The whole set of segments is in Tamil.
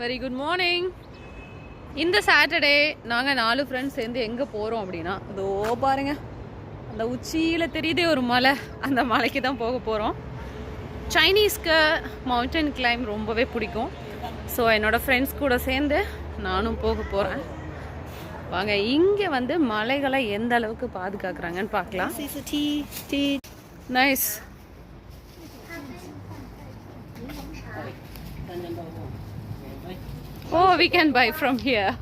வெரி குட் மார்னிங் இந்த சாட்டர்டே நாங்கள் நாலு ஃப்ரெண்ட்ஸ் சேர்ந்து எங்கே போகிறோம் அப்படின்னா அதோ பாருங்க. அந்த உச்சியில் தெரியுதே ஒரு மலை அந்த மலைக்கு தான் போக போகிறோம் சைனீஸ்க்கு மவுண்டன் கிளைம் ரொம்பவே பிடிக்கும். ஸோ என்னோடய ஃப்ரெண்ட்ஸ் கூட சேர்ந்து நானும் போக போகிறேன் வாங்க இங்கே வந்து மலைகளை எந்த அளவுக்கு பாதுகாக்கிறாங்கன்னு பார்க்கலாம். Nice Oh, we can buy from here.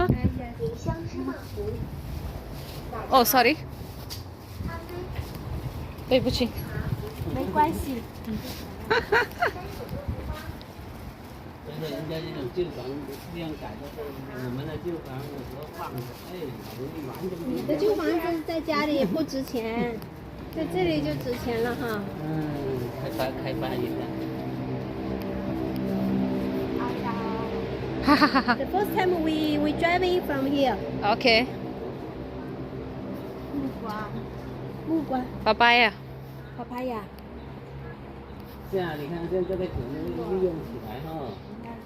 oh, sorry. 对不起。没关系。觉得人家这种旧房这样改的，我们的旧房有时候放着，哎，好容易完全不你的旧房子在家里也不值钱，在这里就值钱了哈。嗯，开发开发一下。The first time we we driving from here. Okay. 木瓜，木瓜 Papaya. ，papaya。这样你看，现在这个梗利用起来哈。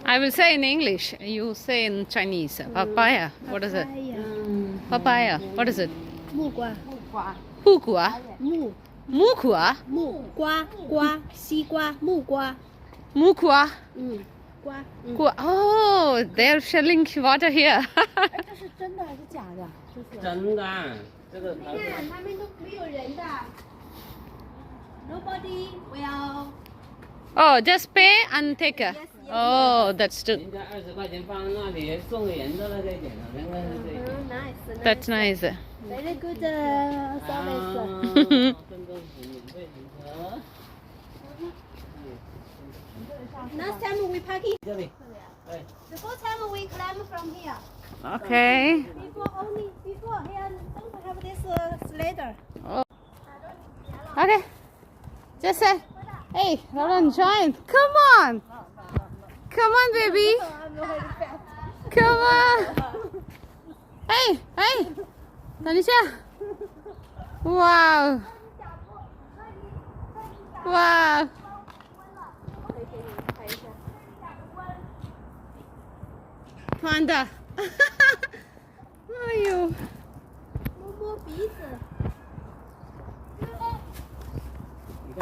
I will say in English. You say in Chinese. Papaya. What is it? 嗯， Papaya. What is it? 木瓜，木瓜，木瓜。木木瓜。木瓜瓜，西瓜，木瓜。木瓜。嗯， 瓜。嗯，瓜。Oh, they're selling water here. 这是真的还是假的？就是。真的，这个它你看，他们都没有人的。Nobody will. oh, just pay and take. Yes, yes. Oh, that's good. 人家二十块钱放在那里，送给人的那个点了，人家是这个。嗯，nice. That's nice. Very good uh, 啊 service. 真的是免费停车。 Last time we parking. 这里，哎， The first time we climb from here. Okay. Before only before here don't have this uh, ladder. Okay. Just say, hey, Roland, join. Come on. Come on, baby. Come on. Hey, hey. 等一下。Wow. Wow. 穿的。哎呦。摸摸鼻子。你看，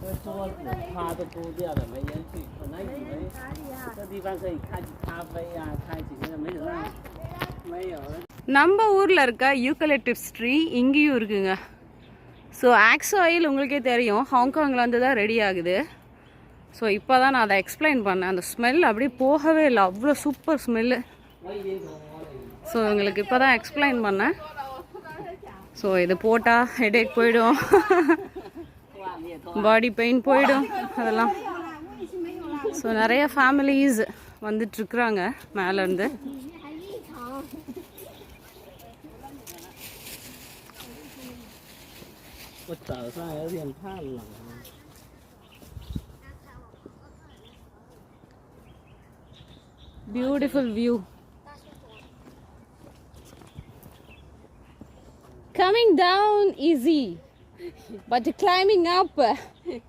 这桌子趴都铺掉了，没人去。本来以为哪里啊？这地方可以开起咖啡啊，开起那个没有让，没有了。 நம்ம ஊரில் இருக்க யூக்கலிப்டிவ்ஸ் ட்ரீ இங்கேயும் இருக்குங்க ஸோ ஆக்ஸ் ஆயில் உங்களுக்கே தெரியும் ஹாங்காங்லேருந்து தான் ரெடி ஆகுது ஸோ இப்போ தான் நான் அதை எக்ஸ்பிளைன் பண்ணேன். அந்த ஸ்மெல் அப்படியே போகவே இல்லை. அவ்வளோ சூப்பர் ஸ்மெல்லு ஸோ எங்களுக்கு இப்போ தான் எக்ஸ்பிளைன் பண்ணேன். ஸோ இது போட்டால் ஹெடேக் போயிடும். பாடி பெயின் போயிடும். அதெல்லாம். ஸோ நிறைய ஃபேமிலிஸ் வந்துட்டுருக்குறாங்க மேலேருந்து. 还异 Beautiful view. Coming down easy, but climbing up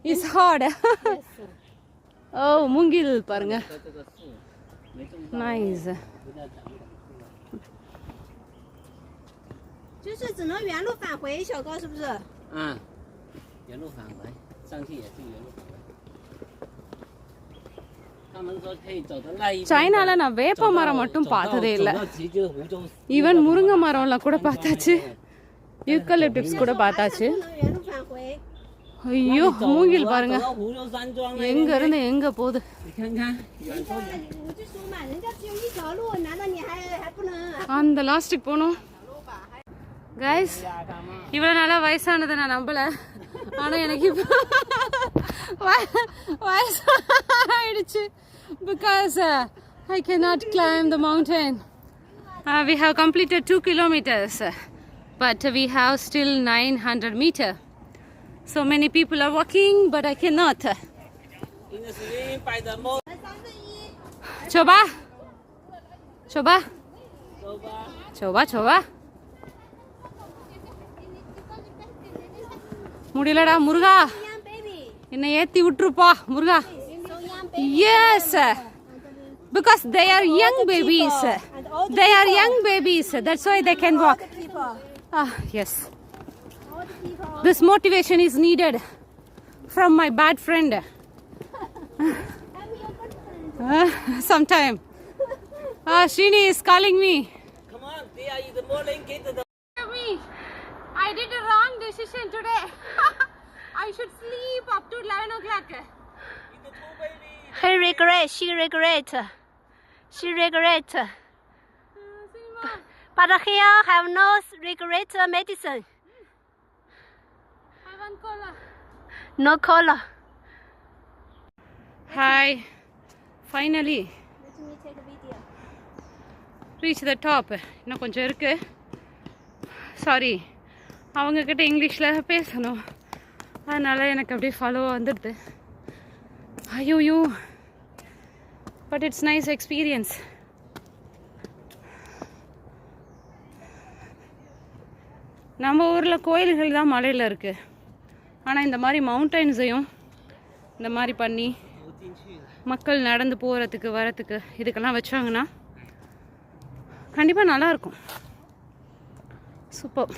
is hard. oh, Mungil paranga. Nice. just சைனால நான் வேப்ப மரம் மட்டும் பார்த்ததே இல்லை。ஈவன் முருங்கை மரம்லாம் கூட பார்த்தாச்சு。யூக்கலிப்டிப்ஸ் கூட பார்த்தாச்சு。ஐயோ மூங்கில் பாருங்க. எங்க இருந்து எங்க போகுது? அந்த லாஸ்ட்டுக்கு போனோம். கைஸ் இவ்வளோ நாளாக வயசானதை நான் நம்பலை. ஆனால் எனக்கு இப்போ வயசு because uh, I cannot climb the mountain. Uh, we have completed 2 kilometers uh, but we have still 900 meter. So many people are walking but I cannot. Choba! Choba! Choba, Choba! முடியலடா முருகா என்னை ஏற்றி விட்டுருப்பா murga. 收 young baby。 yes Because they are young babies. And all the They are young babies. That's why they can walk. people. Ah, yes. All the people. This motivation is needed from my bad friend. I'm your good friend. Uh, sometime. Ah, Srini is calling me. Come on, Tia, in the morning, get the Me, I did a wrong decision today. I should sleep up to 11 o'clock. He regret. She regret. She regret. But here have no regret medicine. I want cola. No cola. Hi. Finally, Let me take a video. reach the top. இன்னும் கொஞ்சம் இருக்கு சாரி அவங்கக்கிட்ட இங்கிலீஷில் பேசணும் அதனால் எனக்கு அப்படியே ஃபாலோ வந்துடுது ஐயோயோ பட் இட்ஸ் நைஸ் எக்ஸ்பீரியன்ஸ் நம்ம ஊரில் கோயில்கள் தான் மலையில் இருக்குது ஆனால் இந்த மாதிரி மவுண்டைன்ஸையும் இந்த மாதிரி பண்ணி மக்கள் நடந்து போகிறதுக்கு வரத்துக்கு இதுக்கெல்லாம் வச்சாங்கன்னா கண்டிப்பாக நல்லாயிருக்கும் சூப்பர்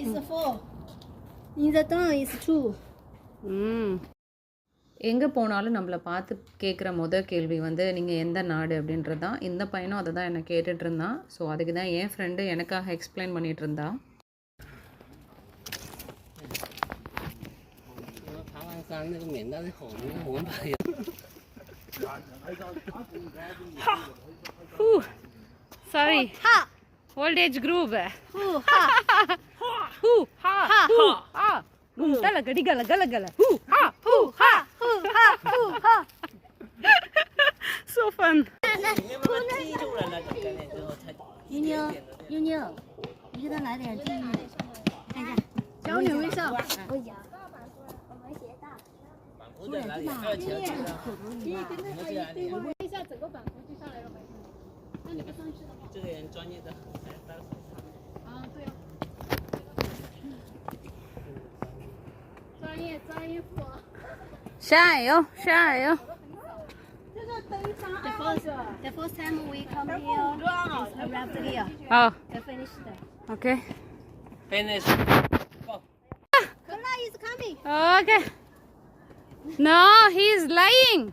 இஸ் ஃபோர் இந்த தான் இஸ் டூ ம். எங்கே போனாலும் நம்மளை பார்த்து கேட்குற மொதல் கேள்வி வந்து நீங்கள் எந்த நாடு? அப்படின்றது. தான் இந்த பையனும் அதை தான் என்னை கேட்டுட்டு இருந்தான். ஸோ அதுக்கு தான் என் ஃப்ரெண்டு எனக்காக எக்ஸ்பிளைன் பண்ணிகிட்டு இருந்தா. Sorry old age group 呼哈哈呼哈，噜哒啦个哩个啦个啦个啦，呼哈呼哈呼哈呼哈。So fun！妞妞，妞妞，你给他来点金鱼，看一下，教你微笑。我呀，我没学到。突然这么好听，这么好听，你妈！你跟一对，整个板图就上来了没？那你不上去了吗？这个人专业的，来，待。Shy, oh. The first, the first time we come here, arrived here. Oh. They finished. Okay. Finish. Go. Ah. Is coming. Okay. No, he's lying.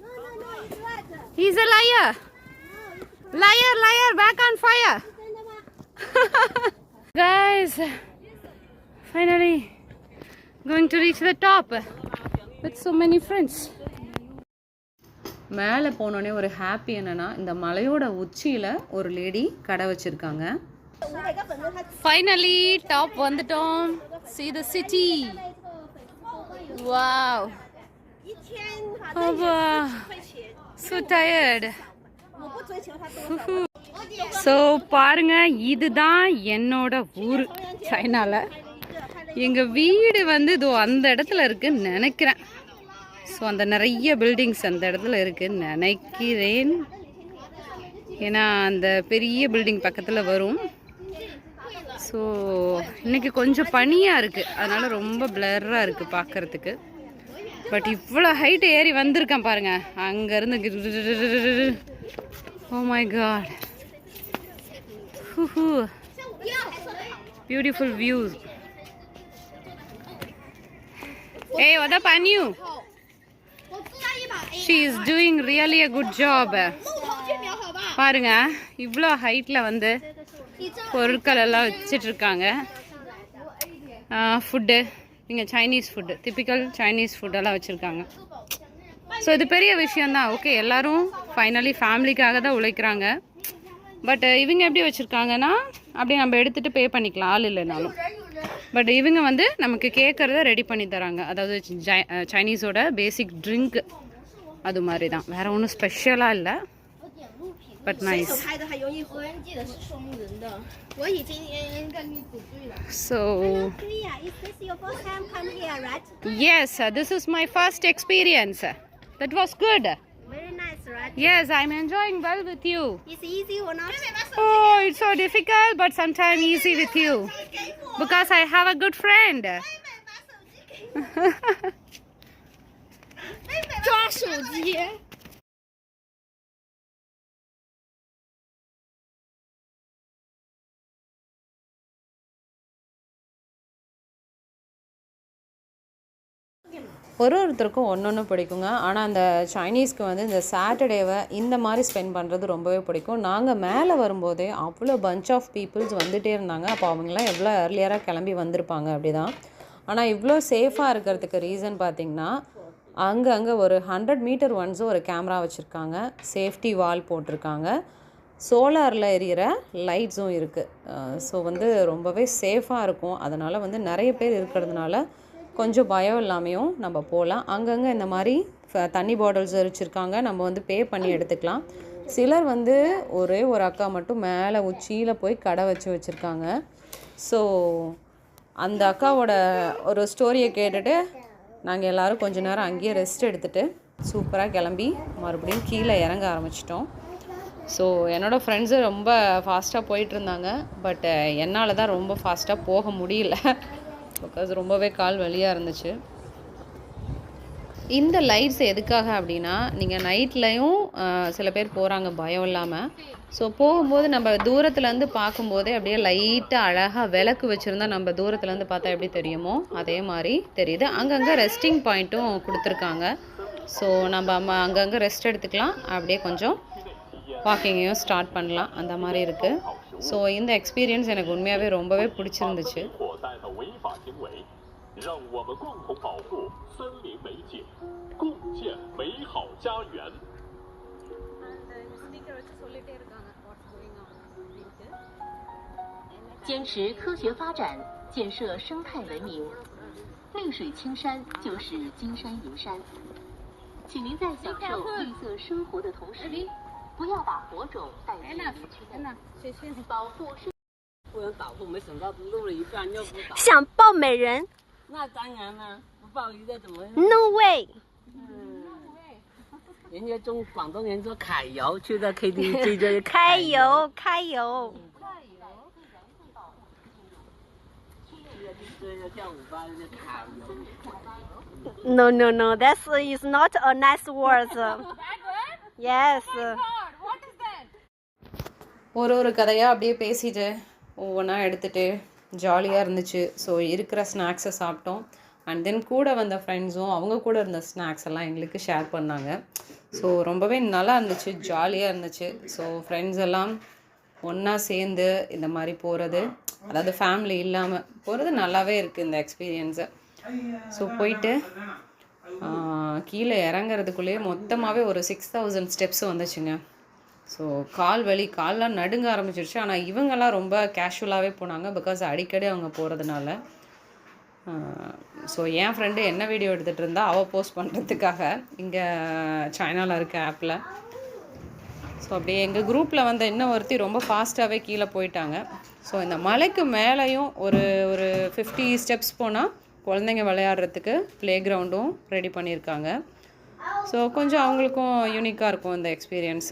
No, no, no, he's right. He's a liar. Liar, liar, back on fire. Guys, finally. going to reach the top with so many friends. மேலே போனோடனே ஒரு ஹாப்பி என்னன்னா இந்த மலையோட உச்சியில் ஒரு லேடி கடை வச்சிருக்காங்க. ஃபைனலி டாப் வந்துட்டோம். See the city wow so tired so பாருங்க இதுதான் என்னோட ஊர் சைனால. எங்க வீடு வந்து இதோ அந்த இடத்துல இருக்குன்னு நினைக்கிறேன். ஸோ அந்த நிறைய பில்டிங்ஸ் அந்த இடத்துல இருக்குன்னு நினைக்கிறேன். ஏன்னா அந்த பெரிய பில்டிங் பக்கத்தில் வரும். ஸோ இன்றைக்கி கொஞ்சம் பனியாக இருக்குது அதனால் ரொம்ப பிளர்ராக இருக்குது பார்க்குறதுக்கு பட் இவ்வளோ ஹைட் ஏறி வந்திருக்கேன் பாருங்கள் அங்கேருந்து ஓ my god beautiful views Hey, what up, Anu? She is doing really a good job. பாருங்க இவ்வளோ ஹைட்டில் வந்து பொருட்கள் எல்லாம் வச்சிட்டு இருக்காங்க ஃபுட்டு இங்கே சைனீஸ் ஃபுட்டு டிப்பிக்கல் சைனீஸ் ஃபுட்டெல்லாம் வச்சுருக்காங்க. ஸோ இது பெரிய விஷயந்தான் ஓகே எல்லாரும் ஃபைனலி ஃபேமிலிக்காக தான் உழைக்கிறாங்க. பட் இவங்க எப்படி வச்சுருக்காங்கன்னா அப்படியே நம்ம எடுத்துகிட்டு பே பண்ணிக்கலாம். ஆள் இல்லைனாலும். பட் இவங்க வந்து நமக்கு கேட்குறத ரெடி பண்ணி தராங்க அதாவது சைனீஸோட பேசிக் ட்ரிங்க் அது மாதிரி தான் வேறு ஒன்றும் ஸ்பெஷலாக இல்லை but nice so yes this is my first experience that was good Yes, I'm enjoying well with you. It's easy or not? Oh, it's so difficult, but sometimes easy with you. Because I have a good friend. 抓 ஒரு ஒருத்தருக்கும் ஒன்று ஒன்று பிடிக்குங்க. ஆனால் அந்த சைனீஸ்க்கு வந்து இந்த சாட்டர்டேவை இந்த மாதிரி ஸ்பெண்ட் பண்ணுறது ரொம்பவே பிடிக்கும். நாங்கள் மேலே வரும்போதே அவ்வளோ பஞ்ச் ஆஃப் பீப்புள்ஸ் வந்துகிட்டே இருந்தாங்க. அப்போ அவங்களாம் எவ்வளோ ஏர்லியராக கிளம்பி வந்திருப்பாங்க அப்படி தான் ஆனால் இவ்வளோ சேஃபாக இருக்கிறதுக்கு ரீசன் பார்த்திங்கன்னா அங்கங்கே ஒரு ஹண்ட்ரட் மீட்டர் ஒன்ஸும் ஒரு கேமரா வச்சுருக்காங்க. சேஃப்டி வால் போட்டிருக்காங்க. சோலாரில் எரியிற லைட்ஸும் இருக்குது ஸோ வந்து ரொம்பவே சேஃபாக இருக்கும். அதனால் வந்து நிறைய பேர் இருக்கிறதுனால கொஞ்சம் பயம் இல்லாமையும் நம்ம போகலாம். அங்கங்கே இந்த மாதிரி தண்ணி பாட்டில்ஸ் வச்சுருக்காங்க நம்ம வந்து பே பண்ணி எடுத்துக்கலாம். சிலர் வந்து ஒரே ஒரு அக்கா மட்டும் மேலே உச்சியில் போய் கடை வச்சு வச்சுருக்காங்க. ஸோ அந்த அக்காவோட ஒரு ஸ்டோரியை கேட்டுட்டு நாங்கள் எல்லோரும் கொஞ்ச நேரம் அங்கேயே ரெஸ்ட் எடுத்துகிட்டு சூப்பராக கிளம்பி மறுபடியும் கீழே இறங்க ஆரம்பிச்சிட்டோம். ஸோ என்னோடய ஃப்ரெண்ட்ஸு ரொம்ப ஃபாஸ்ட்டாக போயிட்டுருந்தாங்க பட் என்னால் தான் ரொம்ப ஃபாஸ்ட்டாக போக முடியல. பிகாஸ் ரொம்பவே கால் வலியாக இருந்துச்சு. இந்த லைட்ஸ் எதுக்காக அப்படின்னா நீங்கள் நைட்லையும் சில பேர் போகிறாங்க பயம் இல்லாமல் ஸோ போகும்போது நம்ம தூரத்துலேருந்து பார்க்கும்போதே அப்படியே லைட்டாக அழகாக விளக்கு வச்சுருந்தா நம்ம தூரத்துலேருந்து பார்த்தா எப்படி தெரியுமோ? அதே மாதிரி தெரியுது. அங்கங்கே ரெஸ்டிங் பாயிண்ட்டும் கொடுத்துருக்காங்க. ஸோ நம்ம அம்மா அங்கங்கே ரெஸ்ட் எடுத்துக்கலாம். அப்படியே கொஞ்சம் வாக்கிங்கையும் ஸ்டார்ட் பண்ணலாம். அந்த மாதிரி இருக்குது ஸோ இந்த எக்ஸ்பீரியன்ஸ் எனக்கு உண்மையாகவே ரொம்பவே பிடிச்சிருந்துச்சு. 让我们共同保护森林美景，共建美好家园。坚持科学发展，建设生态文明。绿水青山就是金山银山。请您在享受绿色生活的同时，不要把火种带进民区内。保护生。不能保护，没想到录了一段又不导。想抱美人那当然了，不抱一个怎么？ ？No way！人家中广东人说揩油，去到 KTV 就是开油，开油。对着跳舞吧，就是揩油。 No, no, no. That is not a nice word. Yes. ஒரு ஒரு கதையாக அப்படியே பேசிட்டு ஒவ்வொன்றா எடுத்துகிட்டு ஜாலியாக இருந்துச்சு. ஸோ இருக்கிற ஸ்நாக்ஸை சாப்பிட்டோம். அண்ட் தென் கூட வந்த ஃப்ரெண்ட்ஸும் அவங்க கூட இருந்த ஸ்நாக்ஸ் எல்லாம் எங்களுக்கு ஷேர் பண்ணாங்க. ஸோ ரொம்பவே நல்லா இருந்துச்சு ஜாலியாக இருந்துச்சு. ஸோ ஃப்ரெண்ட்ஸ் எல்லாம் ஒன்றா சேர்ந்து இந்த மாதிரி போகிறது அதாவது ஃபேமிலி இல்லாமல் போகிறது நல்லாவே இருக்குது இந்த எக்ஸ்பீரியன்ஸை ஸோ போயிட்டு கீழே இறங்குறதுக்குள்ளேயே மொத்தமாகவே ஒரு சிக்ஸ் தௌசண்ட் ஸ்டெப்ஸ் வந்துச்சுங்க. ஸோ கால் வலி கால்லாம் நடுங்க ஆரம்பிச்சிருச்சு. ஆனால் இவங்கெல்லாம் ரொம்ப கேஷுவலாகவே போனாங்க பிகாஸ் அடிக்கடி அவங்க போகிறதுனால ஸோ என் ஃப்ரெண்டு என்ன வீடியோ எடுத்துகிட்டு இருந்தா அவள் போஸ்ட் பண்ணுறதுக்காக இங்கே சைனாவில் இருக்க ஆப்பில் ஸோ அப்படியே எங்கள் குரூப்பில் வந்த இன்னும் ஒருத்தி ரொம்ப ஃபாஸ்ட்டாகவே கீழே போயிட்டாங்க. ஸோ இந்த மலைக்கு மேலேயும் ஒரு ஒரு ஃபிஃப்டி ஸ்டெப்ஸ் போனால் குழந்தைங்க விளையாடுறதுக்கு ப்ளே கிரவுண்டும் ரெடி பண்ணியிருக்காங்க. ஸோ கொஞ்சம் அவங்களுக்கும் யூனிக்காக இருக்கும் இந்த எக்ஸ்பீரியன்ஸ்